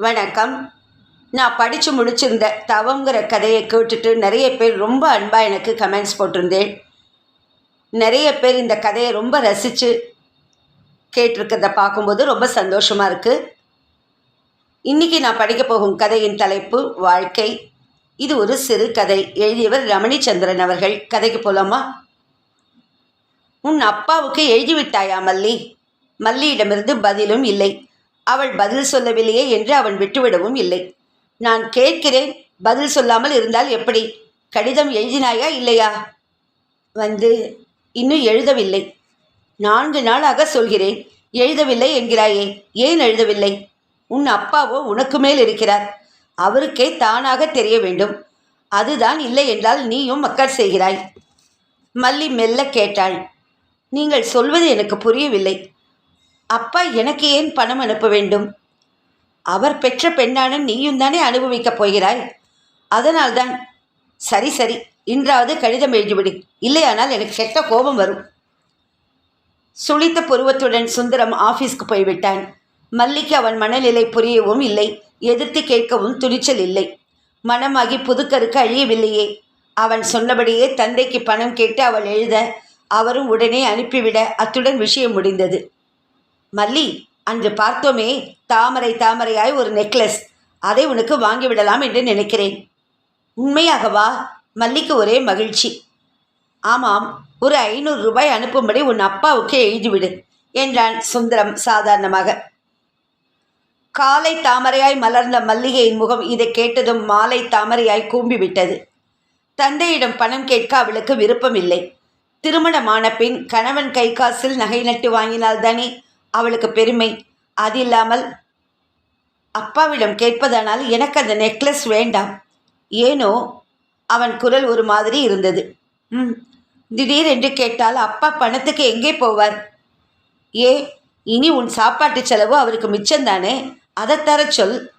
வணக்கம். நான் படித்து முடிச்சிருந்த தவங்கிற கதையை கேட்டுட்டு நிறைய பேர் ரொம்ப அன்பாக எனக்கு கமெண்ட்ஸ் போட்டிருந்தேன். நிறைய பேர் இந்த கதையை ரொம்ப ரசித்து கேட்டிருக்கிறத பார்க்கும்போது ரொம்ப சந்தோஷமாக இருக்குது இன்றைக்கி நான் படிக்க போகும் கதையின் தலைப்பு வாழ்க்கை. இது ஒரு சிறு கதை. எழுதியவர் ரமணிச்சந்திரன் அவர்கள். கதைக்கு போலாமா? உன் அப்பாவுக்கு எழுதிவிட்டாயா மல்லி? மல்லியிடமிருந்து பதிலும் இல்லை. அவள் பதில் சொல்லவில்லையே என்று அவன் விட்டுவிடவும் இல்லை. நான் கேட்கிறேன். பதில் சொல்லாமல் இருந்தால் எப்படி? கடிதம் எழுதினாயா இல்லையா? வந்து இன்னும் எழுதவில்லை. நான்கு நாளாக சொல்கிறேன். எழுதவில்லை என்கிறாயே. ஏன் எழுதவில்லை? உன் அப்பாவோ உனக்கு மேல் இருக்கிறார். அவருக்கே தானாக தெரிய வேண்டும். அதுதான் இல்லை என்றால் நீயும் மக்கள் செய்கிறாய். மல்லி மெல்ல கேட்டாள். நீங்கள் சொல்வது எனக்கு புரியவில்லை. அப்பா எனக்கு ஏன் பணம் அனுப்ப வேண்டும்? அவர் பெற்ற பெண்ணான நீயும் தானே அனுபவிக்கப் போகிறாய்? அதனால்தான் சரி சரி இன்றாவது கடிதம் எழுதிவிடு. இல்லையானால் எனக்கு கெட்ட கோபம் வரும். சுளித்த புருவத்துடன் சுந்தரம் ஆஃபீஸ்க்கு போய்விட்டான். மல்லிக்கு அவன் மனநிலை புரியவும் இல்லை. எதிர்த்து கேட்கவும் துணிச்சல் இல்லை. மனமாகி புதுக்கருக்கு அழியவில்லையே. அவன் சொன்னபடியே தந்தைக்கு பணம் கேட்டு அவள் எழுத அவரும் உடனே அனுப்பிவிட அத்துடன் விஷயம் முடிந்தது. மல்லி அன்று பார்த்தோமே தாமரை தாமரையாய் ஒரு நெக்லஸ். அதை உனக்கு வாங்கிவிடலாம் என்று நினைக்கிறேன். உண்மையாகவா? மல்லிக்கு ஒரே மகிழ்ச்சி. ஆமாம் ஒரு ஐநூறு ரூபாய் அனுப்பும்படி உன் அப்பாவுக்கு எழுதிவிடு என்றான் சுந்தரம் சாதாரணமாக. காலை தாமரையாய் மலர்ந்த மல்லிகையின் முகம் இதை கேட்டதும் மாலை தாமரையாய் கூம்பிவிட்டது. தந்தையிடம் பணம் கேட்க அவளுக்கு விருப்பமில்லை. திருமணமான பின் கணவன் கை காசில் நகை நட்டு வாங்கினால்தானே அவளுக்கு பெருமை. அது இல்லாமல் அப்பாவிடம் கேட்பதானால் எனக்கு அந்த நெக்லஸ் வேண்டாம். ஏனோ அவன் குரல் ஒரு மாதிரி இருந்தது. ம் திடீரென்று கேட்டால் அப்பா பணத்துக்கு எங்கே போவார்? ஏ இனி உன் சாப்பாட்டு செலவு அவருக்கு மிச்சம்தானே? அதை தர சொல்.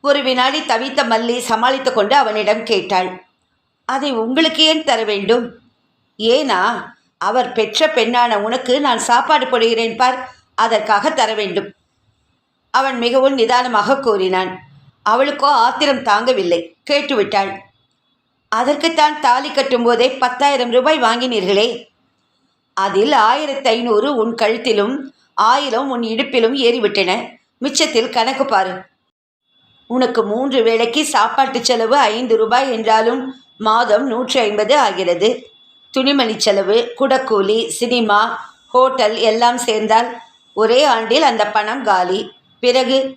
ஒரு வினாடி தவித்த மல்லி சமாளித்து கொண்டு அவனிடம் கேட்டாள். அதை உங்களுக்கு ஏன் தர வேண்டும்? ஏனா அவர் பெற்ற பெண்ணான உனக்கு நான் சாப்பாடு போடுகிறேன் பார். அதற்காக தர வேண்டும். அவன் மிகவும் நிதானமாக கூறினான். அவளுக்கோ ஆத்திரம் தாங்கவில்லை. கேட்டுவிட்டாள். அதற்குத்தான் தாலி கட்டும்போதே பத்தாயிரம் ரூபாய் வாங்கினீர்களே. அதில் ஆயிரத்தி ஐநூறு உன் கழுத்திலும் ஆயிரம் உன் இடுப்பிலும் ஏறிவிட்டன. மிச்சத்தில் கணக்கு பாரு. உனக்கு மூன்று வேளைக்கு சாப்பாட்டு செலவு ஐந்து ரூபாய் என்றாலும் மாதம் நூற்றி ஐம்பது ஆகிறது. துணிமணி செலவு குடக்கூலி சினிமா ஹோட்டல் எல்லாம் சேர்ந்தால் ஒரே ஆண்டில் அந்த பணம் காலி. பிறகு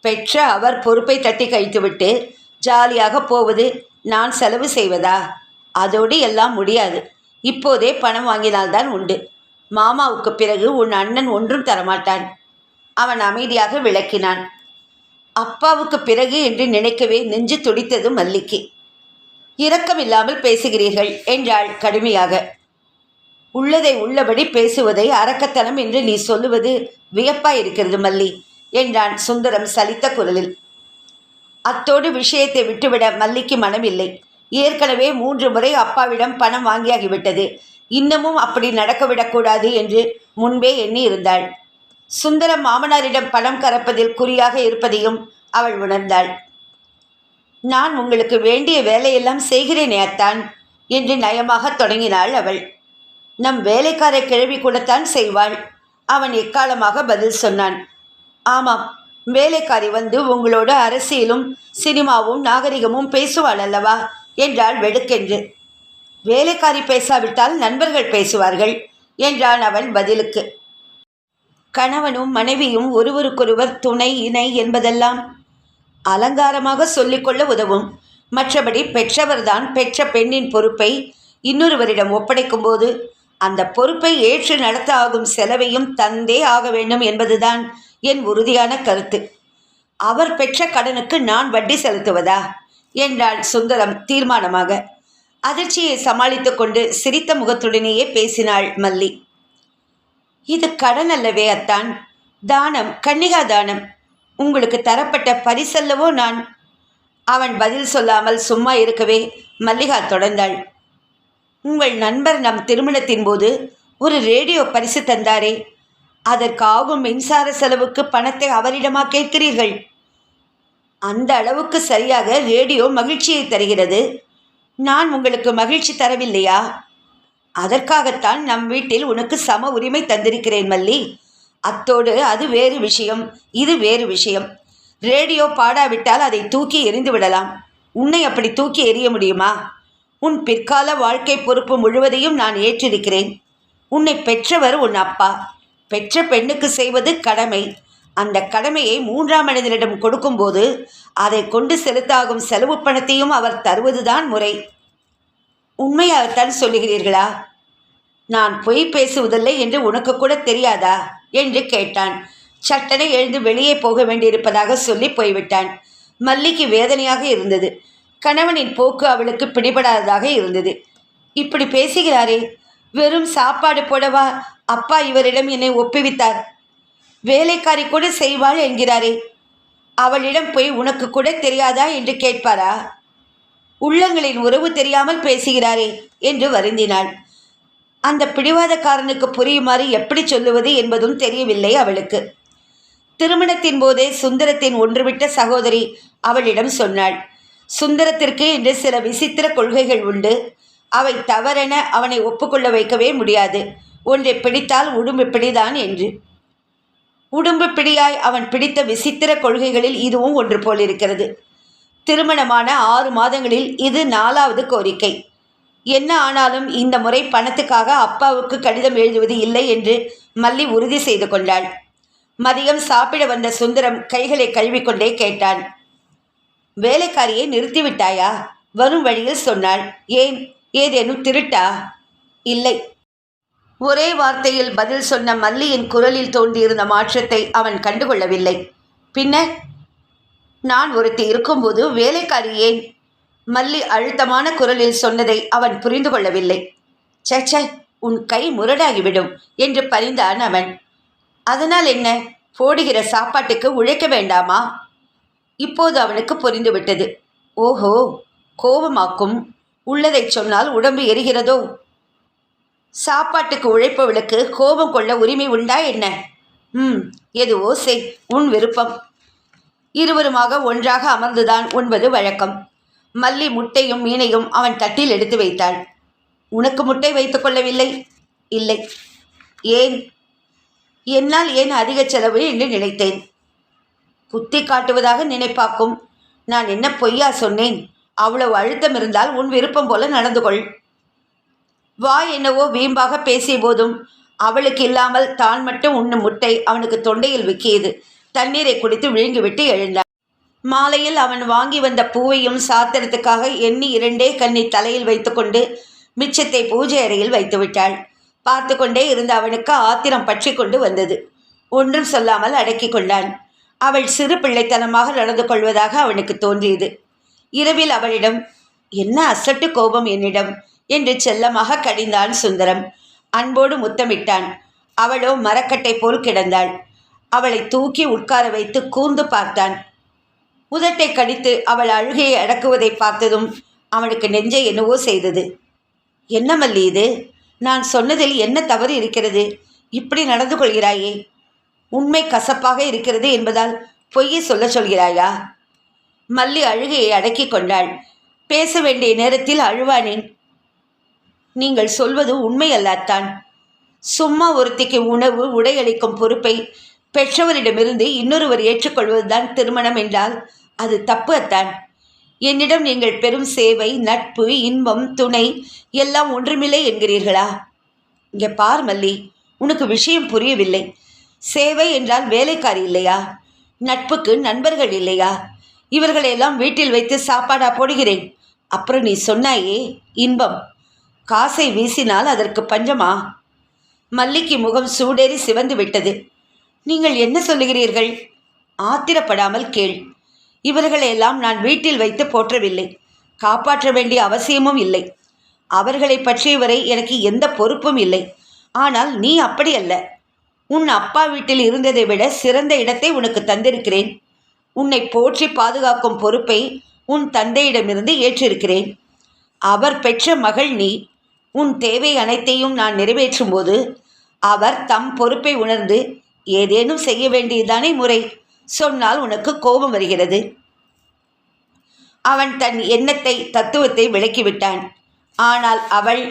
பெற்ற அவர் பொறுப்பை தட்டி கழித்துவிட்டு ஜாலியாக போவது நான் செலவு செய்வதா? அதோடு எல்லாம் முடியாது. இப்போதே பணம் வாங்கினால்தான் உண்டு. மாமாவுக்கு பிறகு உன் அண்ணன் ஒன்றும் தரமாட்டான். அவன் அமைதியாக விளக்கினான். அப்பாவுக்கு பிறகு என்று நினைக்கவே நெஞ்சு துடித்தது மல்லிக்கு. இரக்கமில்லாமல் பேசுகிறீர்கள் என்றாள் கடுமையாக. உள்ளதை உள்ளபடி பேசுவதை அரக்கத்தனம் என்று நீ சொல்லுவது வியப்பாய் இருக்கிறது மல்லி என்றான் சுந்தரம் சலித்த குரலில். அத்தோடு விஷயத்தை விட்டுவிட மல்லிக்கு மனமில்லை. ஏற்கனவே மூன்று முறை அப்பாவிடம் பணம் வாங்கியாகிவிட்டது. இன்னமும் அப்படி நடக்கவிடக்கூடாது என்று முன்பே எண்ணி இருந்தாள் சுந்தரம் மாமனாரிடம் பணம் கறப்பதில் குறியாக இருப்பதையும் அவள் உணர்ந்தாள். நான் உங்களுக்கு வேண்டிய வேலையெல்லாம் செய்கிறேனே அத்தான் என்று நயமாக தொடங்கினாள் அவள். நம் வேலைக்கார கிழவி கூடத்தான் செய்வாள். அவன் எக்காலமாக பதில் சொன்னான். ஆமாம் வேலைக்காரி வந்து உங்களோட அரசியலும் சினிமாவும் நாகரிகமும் பேசுவாள் அல்லவா? என்றாள் வெடுக்கென்று. வேலைக்காரி பேசாவிட்டால் நண்பர்கள் பேசுவார்கள் என்றான் அவன் பதிலுக்கு. கணவனும் மனைவியும் ஒருவருக்கொருவர் துணை இணை என்பதெல்லாம் அலங்காரமாக சொல்லிக்கொள்ள உதவும். மற்றபடி பெற்றவர்தான் பெற்ற பெண்ணின் பொறுப்பை இன்னொருவரிடம் ஒப்படைக்கும்போது அந்த பொறுப்பை ஏற்று நடத்த ஆகும் செலவையும் தந்தே ஆக வேண்டும் என்பதுதான் என் உறுதியான கருத்து. அவர் பெற்ற கடனுக்கு நான் வட்டி செலுத்துவதா? என்றாள் சுந்தரம் தீர்மானமாக. அதிர்ச்சியை சமாளித்து கொண்டு சிரித்த முகத்துடனேயே பேசினாள் மல்லி. இது கடன் அல்லவே அத்தான். தானம் கன்னிகா தானம். உங்களுக்கு தரப்பட்ட பரிசல்லவோ நான்? அவன் பதில் சொல்லாமல் சும்மா இருக்கவே மல்லிகா தொடர்ந்தாள். உங்கள் நண்பர் நம் திருமணத்தின் போது ஒரு ரேடியோ பரிசு தந்தாரே. அதற்காகும் மின்சார செலவுக்கு பணத்தை அவரிடமா கேட்கிறீர்கள்? அந்த அளவுக்கு சரியாக ரேடியோ மகிழ்ச்சியை தருகிறது. நான் உங்களுக்கு மகிழ்ச்சி தரவில்லையா? அதற்காகத்தான் நம் வீட்டில் உனக்கு சம உரிமை தந்திருக்கிறேன் மல்லி. அத்தோடு அது வேறு விஷயம் இது வேறு விஷயம். ரேடியோ பாடாவிட்டால் அதை தூக்கி எறிந்து விடலாம் உன்னை அப்படி தூக்கி எறிய முடியுமா? உன் பிற்கால வாழ்க்கை பொறுப்பு முழுவதையும் நான் ஏற்றிருக்கிறேன். உன்னை பெற்றவர் உன் அப்பா. பெற்ற பெண்ணுக்கு செய்வது கடமை. அந்த கடமையை மூன்றாம் மனிதனிடம் கொடுக்கும்போது அதை கொண்டு செலுத்தாகும் செலவு பணத்தையும் அவர் தருவதுதான் முறை. உண்மையாகத்தான் சொல்லுகிறீர்களா? நான் பொய் பேசுவதில்லை என்று உனக்கு கூட தெரியாதா? என்று கேட்டான். சட்டனை எழுந்து வெளியே போக வேண்டியிருப்பதாக சொல்லி போய்விட்டான். மல்லிக்கு வேதனையாக இருந்தது. கணவனின் போக்கு அவளுக்கு பிடிபடாததாக இருந்தது. இப்படி பேசுகிறாரே வெறும் சாப்பாடு போடவா? அப்பா இவரிடம் என்னை ஒப்புவித்தார். வேலைக்காரி கூட செய்வாள் என்கிறாரே அவளிடம் போய் உனக்கு கூட தெரியாதா என்று கேட்பாரா? உள்ளங்களின் உறவு தெரியாமல் பேசுகிறாரே என்று வருந்தினாள். அந்த பிடிவாதக்காரனுக்கு புரியுமாறு எப்படி சொல்லுவது என்பதும் தெரியவில்லை அவளுக்கு. திருமணத்தின் போதே சுந்தரத்தின் ஒன்றுவிட்ட சகோதரி அவளிடம் சொன்னாள். சுந்தரத்திற்கு என்று சில விசித்திர கொள்கைகள் உண்டு. அவை தவறென அவனை ஒப்புக்கொள்ள வைக்கவே முடியாது. ஒன்றை பிடித்தால் உடும்பு பிடிதான் என்று. உடும்பு பிடியாய் அவன் பிடித்த விசித்திர கொள்கைகளில் இதுவும் ஒன்று போல் இருக்கிறது திருமணமான ஆறு மாதங்களில் இது நாலாவது கோரிக்கை. என்ன ஆனாலும் இந்த முறை பணத்துக்காக அப்பாவுக்கு கடிதம் எழுதுவது இல்லை என்று மல்லி உறுதி செய்து கொண்டாள். மதியம் சாப்பிட வந்த சுந்தரம் கைகளை கழுவிக்கொண்டே கேட்டான். வேலைக்காரியை நிறுத்திவிட்டாயா? வரும் வழியில் சொன்னாள். ஏன்? ஏதேனும் திருட்டா? இல்லை. ஒரே வார்த்தையில் பதில் சொன்ன மல்லியின் குரலில் தோன்றியிருந்த மாற்றத்தை அவன் கண்டுகொள்ளவில்லை. பின்னர் நான் ஒருத்தி இருக்கும்போது வேலைக்காரி ஏன்? மல்லி அழுத்தமான குரலில் சொன்னதை அவன் புரிந்து கொள்ளவில்லை. சச்ச உன் கை முரடாகிவிடும் என்று பரிந்தான் அவன். அதனால் என்ன? போடுகிற சாப்பாட்டுக்கு உழைக்க வேண்டாமா? இப்போது அவனுக்கு புரிந்துவிட்டது. ஓஹோ கோபமாக்கும் உள்ளதை சொன்னால் உடம்பு எரிகிறதோ? சாப்பாட்டுக்கு உழைப்பவளுக்கு கோபம் கொள்ள உரிமை உண்டா என்ன? ம் எதுவோ செய் உன் விருப்பம். இருவருமாக ஒன்றாக அமர்ந்துதான் உண்பது வழக்கம். மல்லி முட்டையும் மீனையும் அவன் தட்டில் எடுத்து வைத்தாள். உனக்கு முட்டை வைத்துக் கொள்ளவில்லை? இல்லை. ஏன்? என்னால் ஏன் அதிக செலவு என்று நினைத்தேன். குத்தி காட்டுவதாக நினைப்பாக்கும். நான் என்ன பொய்யா சொன்னேன்? அவ்வளவு அழுத்தம் இருந்தால் உன் விருப்பம் போல நடந்து கொள். வா என்னவோ வீம்பாக பேசிய போதும் அவளுக்கு இல்லாமல் தான் மட்டும் உண்ணும் முட்டை அவனுக்கு தொண்டையில் விக்கியது. தண்ணீரை குடித்து விழுங்கிவிட்டு எழுந்தான் மாலையில் அவன் வாங்கி வந்த பூவையும் சாத்திரத்துக்காக எண்ணி இரண்டே கண்ணி தலையில் வைத்துக்கொண்டு மிச்சத்தை பூஜை அறையில் வைத்துவிட்டாள் பார்த்து கொண்டே இருந்த அவனுக்கு ஆத்திரம் பற்றி கொண்டு வந்தது. ஒன்றும் சொல்லாமல் அடக்கி கொண்டான். அவள் சிறு பிள்ளைத்தனமாக நடந்து கொள்வதாக அவனுக்கு தோன்றியது. இரவில் அவளிடம் என்ன அசட்டு கோபம் என்னிடம்? என்று செல்லமாக கடிந்தான் சுந்தரம். அன்போடு முத்தமிட்டான். அவளோ மரக்கட்டை போல் கிடந்தாள். அவளை தூக்கி உட்கார வைத்து கூர்ந்து பார்த்தான். உதட்டை கடித்து அவள் அழுகையை அடக்குவதை பார்த்ததும் அவனுக்கு நெஞ்சை என்னவோ செய்தது. என்ன மல்லி இது? நான் சொன்னதில் என்ன தவறு இருக்கிறது? இப்படி நடந்து கொள்கிறாயே? உண்மை கசப்பாக இருக்கிறது என்பதால் பொய்யை சொல்ல சொல்கிறாயா? மல்லி அழுகையை அடக்கி கொண்டாள். பேச வேண்டிய நேரத்தில் அழுவானேன். நீங்கள் சொல்வது உண்மை அல்லாத்தான். சும்மா ஒருத்திக்கு உணவு உடையளிக்கும் பொறுப்பை பெற்றவரிடமிருந்து இன்னொருவர் ஏற்றுக்கொள்வதுதான் திருமணம் என்றால் அது தப்பு அத்தான். என்னிடம் நீங்கள் பெரும் சேவை நட்பு இன்பம் துணை எல்லாம் ஒன்றுமில்லை என்கிறீர்களா? இங்கே பார் மல்லி உனக்கு விஷயம் புரியவில்லை. சேவை என்றால் வேலைக்காரி இல்லையா? நட்புக்கு நண்பர்கள் இல்லையா? இவர்களையெல்லாம் வீட்டில் வைத்து சாப்பாடா போடுகிறேன். அப்புறம் நீ சொன்னாயே இன்பம். காசை வீசினால் அதற்கு பஞ்சமா? மல்லிக்கு முகம் சூடேறி சிவந்து விட்டது. நீங்கள் என்ன சொல்லுகிறீர்கள்? ஆத்திரப்படாமல் கேள். இவர்களையெல்லாம் நான் வீட்டில் வைத்து போற்றவில்லை. காப்பாற்ற வேண்டிய அவசியமும் இல்லை. அவர்களை பற்றியவரை எனக்கு எந்த பொறுப்பும் இல்லை. ஆனால் நீ அப்படி அல்ல. உன் அப்பா வீட்டில் இருந்ததை விட சிறந்த இடத்தை உனக்கு தந்திருக்கிறேன். உன்னை போற்றி பாதுகாக்கும் பொறுப்பை உன் தந்தையிடமிருந்து ஏற்றிருக்கிறேன். அவர் பெற்ற மகள் நீ. உன் தேவை அனைத்தையும் நான் நிறைவேற்றும் போது அவர் தம் பொறுப்பை உணர்ந்து ஏதேனும் செய்ய வேண்டியதானே முறை சொன்னால் உனக்கு கோபம் வருகிறது. அவன் தன் எண்ணத்தை தத்துவத்தை விளக்கிவிட்டான் ஆனால் அவள்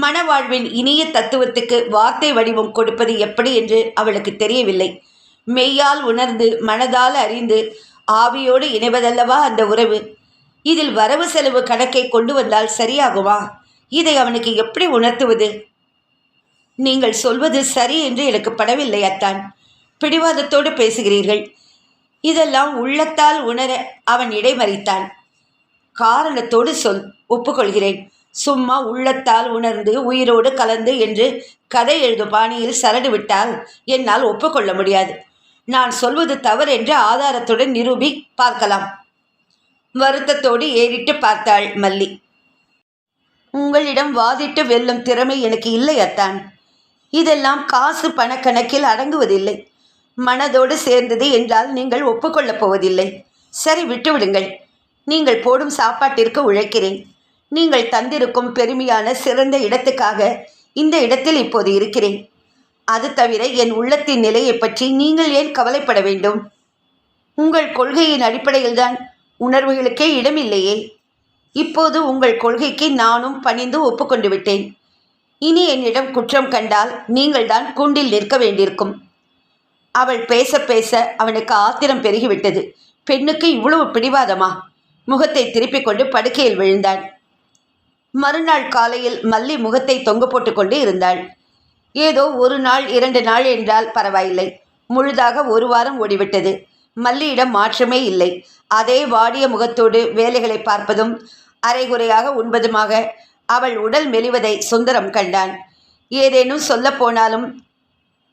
மணவாழ்வின் இனிய தத்துவத்துக்கு வார்த்தை வடிவம் கொடுப்பது எப்படி என்று அவளுக்கு தெரியவில்லை. மெய்யால் உணர்ந்து மனதால் அறிந்து ஆவியோடு இணைவதல்லவா அந்த உறவு? இதில் வரவு செலவு கணக்கை கொண்டு வந்தால் சரியாகுமா? இதை அவனுக்கு எப்படி உணர்த்துவது? நீங்கள் சொல்வது சரி என்று எனக்கு படவில்லை அத்தான். பிடிவாதத்தோடு பேசுகிறீர்கள். இதெல்லாம் உள்ளத்தால் உணர அவன் இடைமறித்தான். காரணத்தோடு சொல் ஒப்புக்கொள்கிறேன். சும்மா உள்ளத்தால் உணர்ந்து உயிரோடு கலந்து என்று கதை எழுதும் பாணியில் சரடு விட்டால் என்னால் ஒப்புக்கொள்ள முடியாது. நான் சொல்வது தவறு என்று ஆதாரத்துடன் நிரூபி பார்க்கலாம். வருத்தத்தோடு ஏறிட்டு பார்த்தாள் மல்லி. உங்களிடம் வாதிட்டு வெல்லும் திறமை எனக்கு இல்லை அத்தான். இதெல்லாம் காசு பணக்கணக்கில் அடங்குவதில்லை. மனதோடு சேர்ந்தது என்றால் நீங்கள் ஒப்புக்கொள்ளப் போவதில்லை. சரி விட்டுவிடுங்கள். நீங்கள் போடும் சாப்பாட்டிற்கு உழைக்கிறேன். நீங்கள் தந்திருக்கும் பெருமையான சிறந்த இடத்துக்காக இந்த இடத்தில் இப்போது இருக்கிறேன். அது தவிர என் உள்ளத்தின் நிலையை பற்றி நீங்கள் ஏன் கவலைப்பட வேண்டும்? உங்கள் கொள்கையின் அடிப்படையில்தான் உணர்வுகளுக்கே இடமில்லையே. இப்போது உங்கள் கொள்கைக்கு நானும் பணிந்து ஒப்புக்கொண்டு விட்டேன். இனி என்னிடம் குற்றம் கண்டால் நீங்கள்தான் கூண்டில் நிற்க வேண்டியிருக்கும். அவள் பேச பேச அவனுக்கு ஆத்திரம் பெருகிவிட்டது. பெண்ணுக்கு இவ்வளவு பிடிவாதமா? முகத்தை திருப்பிக் கொண்டு படுக்கையில் விழுந்தான் மறுநாள் காலையில் மல்லி முகத்தை தொங்க போட்டுக்கொண்டு இருந்தாள். ஏதோ ஒரு நாள் இரண்டு நாள் என்றால் பரவாயில்லை. முழுதாக ஒரு வாரம் ஓடிவிட்டது. மல்லியிடம் மாற்றமே இல்லை. அதே வாடிய முகத்தோடு வேலைகளை பார்ப்பதும் அரைகுறையாக உண்பதுமாக அவள் உடல் மெலிவதை சுந்தரம் கண்டான். ஏதேனும் சொல்ல போனாலும்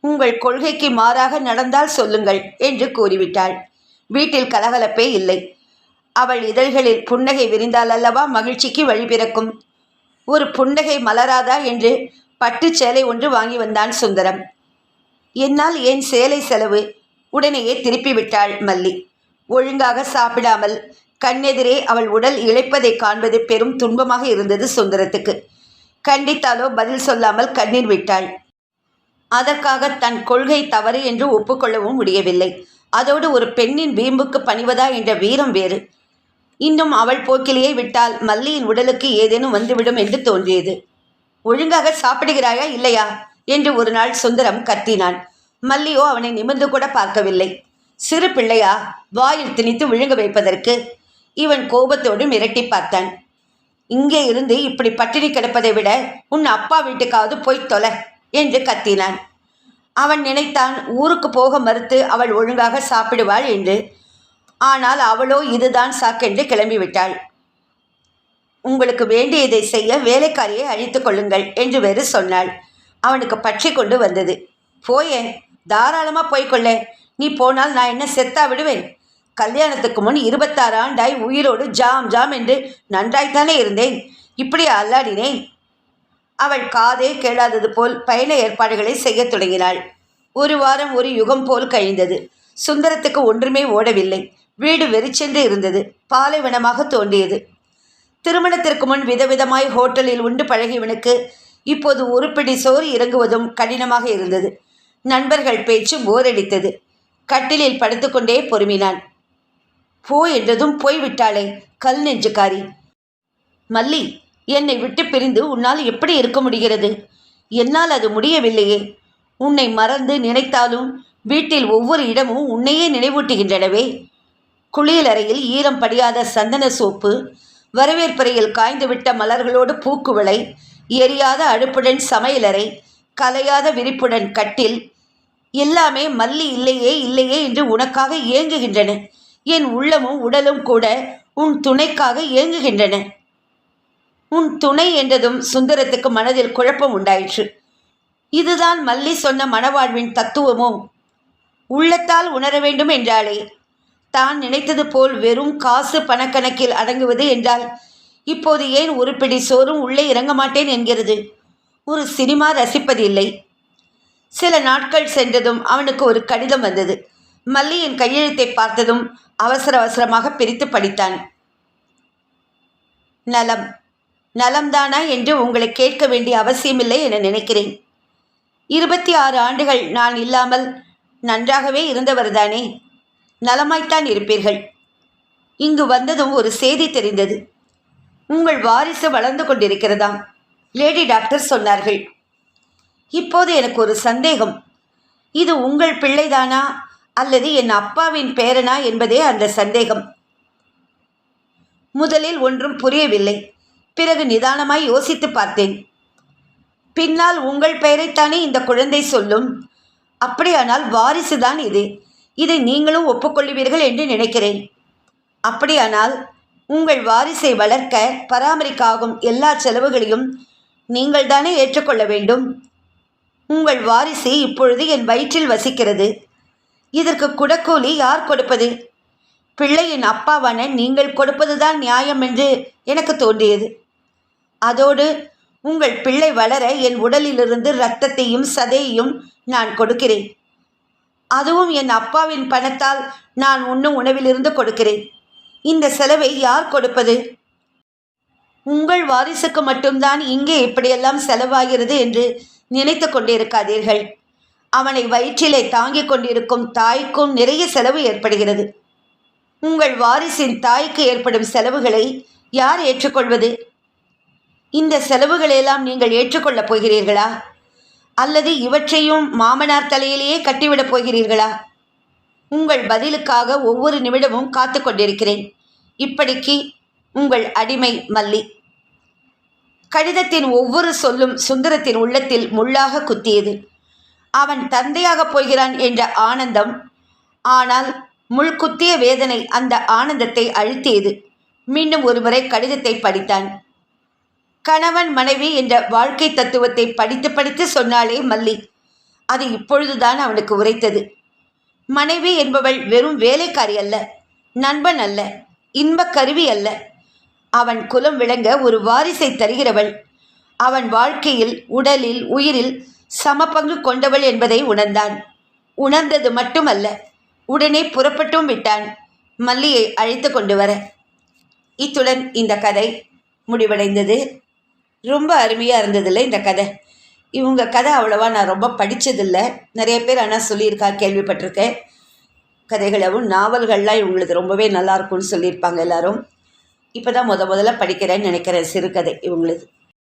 உங்கள் கொள்கைக்கு மாறாக நடந்தால் சொல்லுங்கள் என்று கூறிவிட்டாள். வீட்டில் கலகலப்பே இல்லை. அவள் இதழ்களில் புன்னகை விரிந்தால் அல்லவா மகிழ்ச்சிக்கு வழி பிறக்கும்? ஒரு புன்னகை மலராதா என்று பட்டு சேலை ஒன்று வாங்கி வந்தான் சுந்தரம். என்னால் ஏன் சேலை செலவு? உடனேயே திருப்பி விட்டாள் மல்லி. ஒழுங்காக சாப்பிடாமல் கண்ணெதிரே அவள் உடல் இழைப்பதை காண்பது பெரும் துன்பமாக இருந்தது சுந்தரத்துக்கு. கண்டித்தாலோ பதில் சொல்லாமல் கண்ணீர் விட்டாள். அதற்காக தன் கொள்கை தவறு என்று ஒப்புக்கொள்ளவும் முடியவில்லை. அதோடு ஒரு பெண்ணின் வீம்புக்கு பணிவதா என்ற வீரம் வேறு. இன்னும் அவள் போக்கிலேயே விட்டால் மல்லியின் உடலுக்கு ஏதேனும் வந்துவிடும் என்று தோன்றியது. ஒழுங்காக சாப்பிடுகிறாயா இல்லையா? என்று ஒரு நாள் சுந்தரம் கத்தினான். மல்லியோ அவனை நிமிர்ந்து கூட பார்க்கவில்லை. சிறு பிள்ளையா வாயில் திணித்து விழுங்க வைப்பதற்கு. இவன் கோபத்தோடு மிரட்டி பார்த்தான். இங்கே இருந்து இப்படி பட்டினி கிடப்பதை விட உன் அப்பா வீட்டுக்காவது போய் தொலை என்று கத்தினான். அவன் நினைத்தான் ஊருக்கு போக மறுத்து அவள் ஒழுங்காக சாப்பிடுவாள் என்று. ஆனால் அவளோ இதுதான் சாக்கென்று கிளம்பிவிட்டாள். உங்களுக்கு வேண்டியதை செய்ய வேலைக்காரியை அழித்து கொள்ளுங்கள் என்று வேறு சொன்னாள். அவனுக்கு பற்றி கொண்டு வந்தது. போயேன் தாராளமாக போய்க்கொள்ள நீ போனால் நான் என்ன செத்தா விடுவேன்? கல்யாணத்துக்கு முன் இருபத்தாறு ஆண்டாய் உயிரோடு ஜாம் ஜாம் என்று நன்றாய்த்தானே இருந்தேன். இப்படி அல்லாடினேன். அவள் காதே கேளாதது போல் பயண ஏற்பாடுகளை செய்யத் தொடங்கினாள். ஒரு வாரம் ஒரு யுகம் போல் கழிந்தது. சுந்தரத்துக்கு ஒன்றுமே ஓடவில்லை. வீடு வெறிச்சென்று இருந்தது. பாலைவனமாக தோன்றியது. திருமணத்திற்கு முன் விதவிதமாய் ஹோட்டலில் உண்டு பழகியவனுக்கு இப்போது உருப்பிடி சோறு இறங்குவதும் கடினமாக இருந்தது. நண்பர்கள் பேச்சு போரடித்தது. கட்டிலில் படுத்துக்கொண்டே பொறுமினான். போ என்றதும் போய்விட்டாளே கல் நெஞ்சுக்காரி. மல்லி என்னை விட்டு பிரிந்து உன்னால் எப்படி இருக்க முடிகிறது? என்னால் அது முடியவில்லையே. உன்னை மறந்து நினைத்தாலும் வீட்டில் ஒவ்வொரு இடமும் உன்னையே நினைவூட்டுகின்றனவே. குளியலறையில் ஈரம் படியாத சந்தன சோப்பு வரவேற்பறையில் காய்ந்துவிட்ட மலர்களோடு பூக்குவளை எரியாத அடுப்புடன் சமையலறை கலையாத விரிப்புடன் கட்டில் எல்லாமே மல்லி இல்லையே இல்லையே என்று உனக்காக ஏங்குகின்றன. என் உள்ளமும் உடலும் கூட உன் துணைக்காக ஏங்குகின்றன. உன் துணை என்றதும் சுந்தரத்துக்கு மனதில் குழப்பம் உண்டாயிற்று. இதுதான் மல்லி சொன்ன மணவாழ்வின் தத்துவமோ? உள்ளத்தால் உணர வேண்டும் என்றாளே. தான் நினைத்தது போல் வெறும் காசு பணக்கணக்கில் அடங்குவது என்றால் இப்போது ஏன் ஒரு பிடி சோறும் உள்ளே இறங்க மாட்டேன் என்கிறது? ஒரு சினிமா ரசிப்பதில்லை. சில நாட்கள் சென்றதும் அவனுக்கு ஒரு கடிதம் வந்தது. மல்லியின் கையெழுத்தை பார்த்ததும் அவசர அவசரமாக பிரித்து படித்தான். நலம். நலம்தானா என்று உங்களை கேட்க வேண்டிய அவசியமில்லை என நினைக்கிறேன். இருபத்தி ஆறு ஆண்டுகள் நான் இல்லாமல் நன்றாகவே இருந்தவர்தானே? நலமாய்த்தான் இருப்பீர்கள். இங்கு வந்ததும் ஒரு செய்தி தெரிந்தது. உங்கள் வாரிசு வளர்ந்து கொண்டிருக்கிறதாம் லேடி டாக்டர் சொன்னார்கள். இப்போது எனக்கு ஒரு சந்தேகம். இது உங்கள் பிள்ளைதானா அல்லது என் அப்பாவின் பேரனா என்பதே அந்த சந்தேகம். முதலில் ஒன்றும் புரியவில்லை. பிறகு நிதானமாய் யோசித்து பார்த்தேன். பின்னால் உங்கள் பெயரைத்தானே இந்த குழந்தை சொல்லும்? அப்படியானால் வாரிசுதான் இது. இதை நீங்களும் ஒப்புக்கொள்ளுவீர்கள் என்று நினைக்கிறேன். அப்படியானால் உங்கள் வாரிசை வளர்க்க பராமரிக்க ஆகும் எல்லா செலவுகளையும் நீங்கள்தானே ஏற்றுக்கொள்ள வேண்டும்? உங்கள் வாரிசு இப்பொழுது என் வயிற்றில் வசிக்கிறது. இதற்கு குடக்கூலி யார் கொடுப்பது? பிள்ளையின் அப்பாவான நீங்கள் கொடுப்பதுதான் நியாயம் என்று எனக்கு தோன்றியது. அதோடு உங்கள் பிள்ளை வளர என் உடலிலிருந்து இரத்தத்தையும் சதையையும் நான் கொடுக்கிறேன். அதுவும் என் அப்பாவின் பணத்தால் நான் உண்ணும் உணவிலிருந்து கொடுக்கிறேன். இந்த செலவை யார் கொடுப்பது? உங்கள் வாரிசுக்கு மட்டும்தான் இங்கே இப்படியெல்லாம் செலவாகிறது என்று நினைத்து கொண்டிருக்காதீர்கள். அவனை வயிற்றிலே தாங்கிக் கொண்டிருக்கும் தாய்க்கும் நிறைய செலவு ஏற்படுகிறது. உங்கள் வாரிசின் தாய்க்கு ஏற்படும் செலவுகளை யார் ஏற்றுக்கொள்வது? இந்த செலவுகளெல்லாம் நீங்கள் ஏற்றுக்கொள்ளப் போகிறீர்களா? அல்லது இவற்றையும் மாமனார் தலையிலேயே கட்டிவிடப் போகிறீர்களா? உங்கள் பதிலுக்காக ஒவ்வொரு நிமிடமும் காத்து கொண்டிருக்கிறேன். இப்படிக்கு உங்கள் அடிமை மல்லி. கடிதத்தின் ஒவ்வொரு சொல்லும் சுந்தரத்தின் உள்ளத்தில் முள்ளாக குத்தியது. அவன் தந்தையாகப் போகிறான் என்ற ஆனந்தம் ஆனால் முள் குத்திய வேதனை அந்த ஆனந்தத்தை அழுத்தியது. மீண்டும் ஒருமுறை கடிதத்தை படித்தான். கணவன் மனைவி என்ற வாழ்க்கை தத்துவத்தை படித்து படித்து சொன்னாலே மல்லி. அது இப்பொழுதுதான் அவனுக்கு உரைத்தது. மனைவி என்பவள் வெறும் வேலைக்காரி அல்ல நண்பன் அல்ல இன்பக் கருவி அல்ல. அவன் குலம் விளங்க ஒரு வாரிசை தருகிறவள். அவன் வாழ்க்கையில் உடலில் உயிரில் சமபங்கு கொண்டவள் என்பதை உணர்ந்தான். உணர்ந்தது மட்டுமல்ல உடனே புறப்பட்டும் விட்டான். மல்லியை அழைத்து கொண்டு வர. இத்துடன் இந்த கதை முடிவடைந்தது. ரொம்ப அருமையாக இருந்ததில்ல இந்த கதை. இவங்க கதை அவ்வளோவா நான் ரொம்ப படித்ததில்லை நிறைய பேர் ஆனால் சொல்லியிருக்கா கேள்விப்பட்டிருக்கேன். கதைகளவும் நாவல்கள்லாம் இவங்களுக்கு ரொம்பவே நல்லாயிருக்கும்னு சொல்லியிருப்பாங்க எல்லோரும். இப்போ தான் முத முதல்ல படிக்கிறேன்னு நினைக்கிறேன் சிறுகதை இவங்களுக்கு